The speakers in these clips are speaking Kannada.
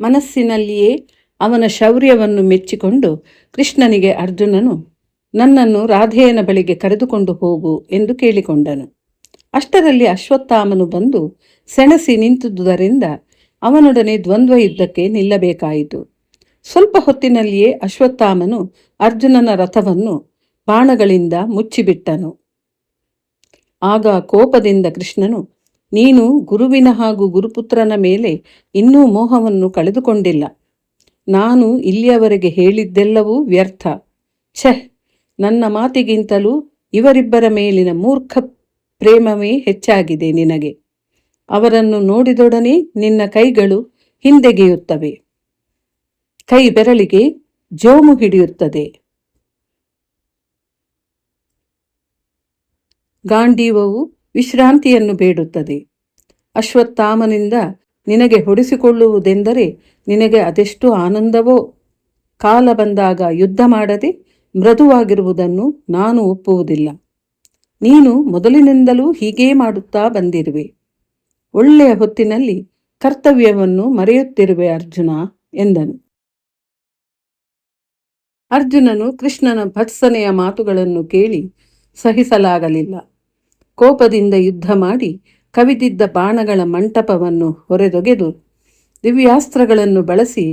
ಮನಸ್ಸಿನಲ್ಲಿಯೇ ಅವನ ಶೌರ್ಯವನ್ನು ಮೆಚ್ಚಿಕೊಂಡು ಕೃಷ್ಣನಿಗೆ ಅರ್ಜುನನು, ನನ್ನನ್ನು ರಾಧೆಯನ ಬಳಿಗೆ ಕರೆದುಕೊಂಡು ಹೋಗು ಎಂದು ಕೇಳಿಕೊಂಡನು. ಅಷ್ಟರಲ್ಲಿ ಅಶ್ವತ್ಥಾಮನು ಬಂದು ಸೆಣಸಿ ನಿಂತಿದ್ದುದರಿಂದ ಅವನೊಡನೆ ದ್ವಂದ್ವ ಯುದ್ಧಕ್ಕೆ ನಿಲ್ಲಬೇಕಾಯಿತು. ಸ್ವಲ್ಪ ಹೊತ್ತಿನಲ್ಲಿಯೇ ಅಶ್ವತ್ಥಾಮನು ಅರ್ಜುನನ ರಥವನ್ನು ಬಾಣಗಳಿಂದ ಮುಚ್ಚಿಬಿಟ್ಟನು. ಆಗ ಕೋಪದಿಂದ ಕೃಷ್ಣನು ನೀನು ಗುರುವಿನ ಹಾಗೂ ಗುರುಪುತ್ರನ ಮೇಲೆ ಇನ್ನೂ ಮೋಹವನ್ನು ಕಳೆದುಕೊಂಡಿಲ್ಲ. ನಾನು ಇಲ್ಲಿಯವರೆಗೆ ಹೇಳಿದ್ದೆಲ್ಲವೂ ವ್ಯರ್ಥ. ಛೆ, ನನ್ನ ಮಾತಿಗಿಂತಲೂ ಇವರಿಬ್ಬರ ಮೇಲಿನ ಮೂರ್ಖ ಪ್ರೇಮವೇ ಹೆಚ್ಚಾಗಿದೆ ನಿನಗೆ. ಅವರನ್ನು ನೋಡಿದೊಡನೆ ನಿನ್ನ ಕೈಗಳು ಹಿಂದೆಗೆಯುತ್ತವೆ. ಕೈ ಬೆರಳಿಗೆ ಜೋಮು ಹಿಡಿಯುತ್ತದೆ. ಗಾಂಡೀವವು ವಿಶ್ರಾಂತಿಯನ್ನು ಬೇಡುತ್ತದೆ. ಅಶ್ವತ್ಥಾಮನಿಂದ ನಿನಗೆ ಹೊಡಿಸಿಕೊಳ್ಳುವುದೆಂದರೆ ನಿನಗೆ ಅದೆಷ್ಟು ಆನಂದವೋ? ಕಾಲ ಬಂದಾಗ ಯುದ್ಧ ಮಾಡದೆ ಮೃದುವಾಗಿರುವುದನ್ನು ನಾನು ಒಪ್ಪುವುದಿಲ್ಲ. ನೀನು ಮೊದಲಿನಿಂದಲೂ ಹೀಗೇ ಮಾಡುತ್ತಾ ಬಂದಿರುವೆ. ಒಳ್ಳೆಯ ಹೊತ್ತಿನಲ್ಲಿ ಕರ್ತವ್ಯವನ್ನು ಮರೆಯುತ್ತಿರುವೆ ಅರ್ಜುನ ಎಂದನು. ಅರ್ಜುನನು ಕೃಷ್ಣನ ಭತ್ಸನೆಯ ಮಾತುಗಳನ್ನು ಕೇಳಿ ಸಹಿಸಲಾಗಲಿಲ್ಲ. ಕೋಪದಿಂದ ಯುದ್ಧ ಮಾಡಿ ಕವಿದಿದ್ದ ಬಾಣಗಳ ಮಂಟಪವನ್ನು ಹೊರೆದೊಗೆದು ದಿವ್ಯಾಸ್ತ್ರಗಳನ್ನು ಬಳಸಿ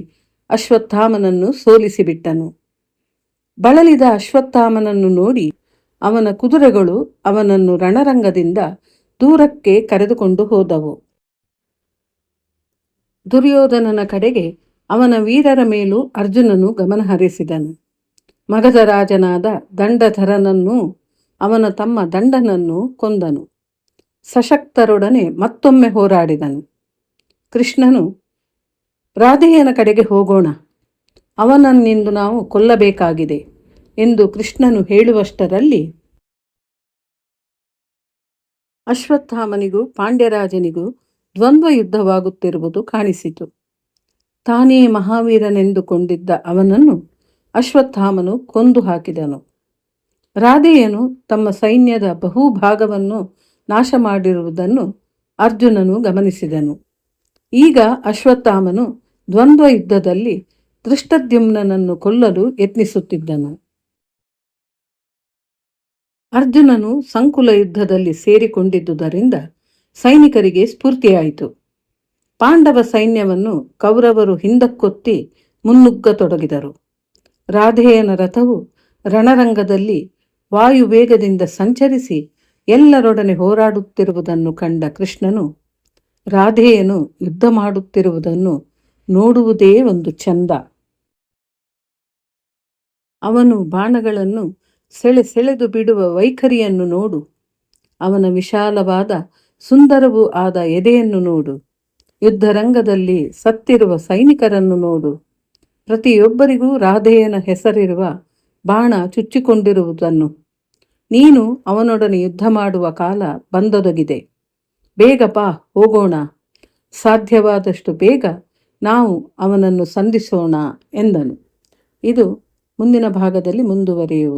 ಅಶ್ವತ್ಥಾಮನನ್ನು ಸೋಲಿಸಿಬಿಟ್ಟನು. ಬಳಲಿದ ಅಶ್ವತ್ಥಾಮನನ್ನು ನೋಡಿ ಅವನ ಕುದುರೆಗಳು ಅವನನ್ನು ರಣರಂಗದಿಂದ ದೂರಕ್ಕೆ ಕರೆದುಕೊಂಡು ಹೋದವು. ದುರ್ಯೋಧನನ ಕಡೆಗೆ ಅವನ ವೀರರ ಮೇಲೂ ಅರ್ಜುನನು ಗಮನಹರಿಸಿದನು. ಮಗಧ ರಾಜನಾದ ದಂಡಧರನನ್ನು ಅವನ ತಮ್ಮ ದಂಡನನ್ನು ಕೊಂದನು. ಸಶಕ್ತರೊಡನೆ ಮತ್ತೊಮ್ಮೆ ಹೋರಾಡಿದನು. ಕೃಷ್ಣನು, ರಾಧೆಯನ ಕಡೆಗೆ ಹೋಗೋಣ. ಅವನನ್ನಿಂದು ನಾವು ಕೊಲ್ಲಬೇಕಾಗಿದೆ ಎಂದು ಕೃಷ್ಣನು ಹೇಳುವಷ್ಟರಲ್ಲಿ ಅಶ್ವತ್ಥಾಮನಿಗೂ ಪಾಂಡ್ಯರಾಜನಿಗೂ ದ್ವಂದ್ವ ಯುದ್ಧವಾಗುತ್ತಿರುವುದು ಕಾಣಿಸಿತು. ತಾನೇ ಮಹಾವೀರನೆಂದುಕೊಂಡಿದ್ದ ಅವನನ್ನು ಅಶ್ವತ್ಥಾಮನು ಕೊಂದು ಹಾಕಿದನು. ರಾಧೆಯನು ತಮ್ಮ ಸೈನ್ಯದ ಬಹುಭಾಗವನ್ನು ನಾಶ ಮಾಡಿರುವುದನ್ನು ಅರ್ಜುನನು ಗಮನಿಸಿದನು. ಈಗ ಅಶ್ವತ್ಥಾಮನು ದ್ವಂದ್ವ ಯುದ್ಧದಲ್ಲಿ ದೃಷ್ಟದ್ಯುಮ್ನನನ್ನು ಕೊಲ್ಲಲು ಯತ್ನಿಸುತ್ತಿದ್ದನು. ಅರ್ಜುನನು ಸಂಕುಲ ಯುದ್ಧದಲ್ಲಿ ಸೇರಿಕೊಂಡಿದ್ದುದರಿಂದ ಸೈನಿಕರಿಗೆ ಸ್ಫೂರ್ತಿಯಾಯಿತು. ಪಾಂಡವ ಸೈನ್ಯವನ್ನು ಕೌರವರು ಹಿಂದಕ್ಕೊತ್ತಿ ಮುನ್ನುಗ್ಗತೊಡಗಿದರು. ರಾಧೆಯನ ರಥವು ರಣರಂಗದಲ್ಲಿ ವಾಯುವೇಗದಿಂದ ಸಂಚರಿಸಿ ಎಲ್ಲರೊಡನೆ ಹೋರಾಡುತ್ತಿರುವುದನ್ನು ಕಂಡ ಕೃಷ್ಣನು, ರಾಧೆಯನು ಯುದ್ಧ ಮಾಡುತ್ತಿರುವುದನ್ನು ನೋಡುವುದೇ ಒಂದು ಚಂದ. ಅವನು ಬಾಣಗಳನ್ನು ಸೆಳೆ ಸೆಳೆದು ಬಿಡುವ ವೈಖರಿಯನ್ನು ನೋಡು. ಅವನ ವಿಶಾಲವಾದ ಸುಂದರವೂ ಆದ ಎದೆಯನ್ನು ನೋಡು. ಯುದ್ಧರಂಗದಲ್ಲಿ ಸತ್ತಿರುವ ಸೈನಿಕರನ್ನು ನೋಡು. ಪ್ರತಿಯೊಬ್ಬರಿಗೂ ರಾಧೆಯನ ಹೆಸರಿರುವ ಬಾಣ ಚುಚ್ಚಿಕೊಂಡಿರುವುದನ್ನು ನೀನು ಅವನೊಡನೆ ಯುದ್ಧ ಮಾಡುವ ಕಾಲ ಬಂದೊದಗಿದೆ. ಬೇಗ ಬಾ, ಹೋಗೋಣ. ಸಾಧ್ಯವಾದಷ್ಟು ಬೇಗ ನಾವು ಅವನನ್ನು ಸಂಧಿಸೋಣ ಎಂದನು. ಇದು ಮುಂದಿನ ಭಾಗದಲ್ಲಿ ಮುಂದುವರಿಯುವುದು.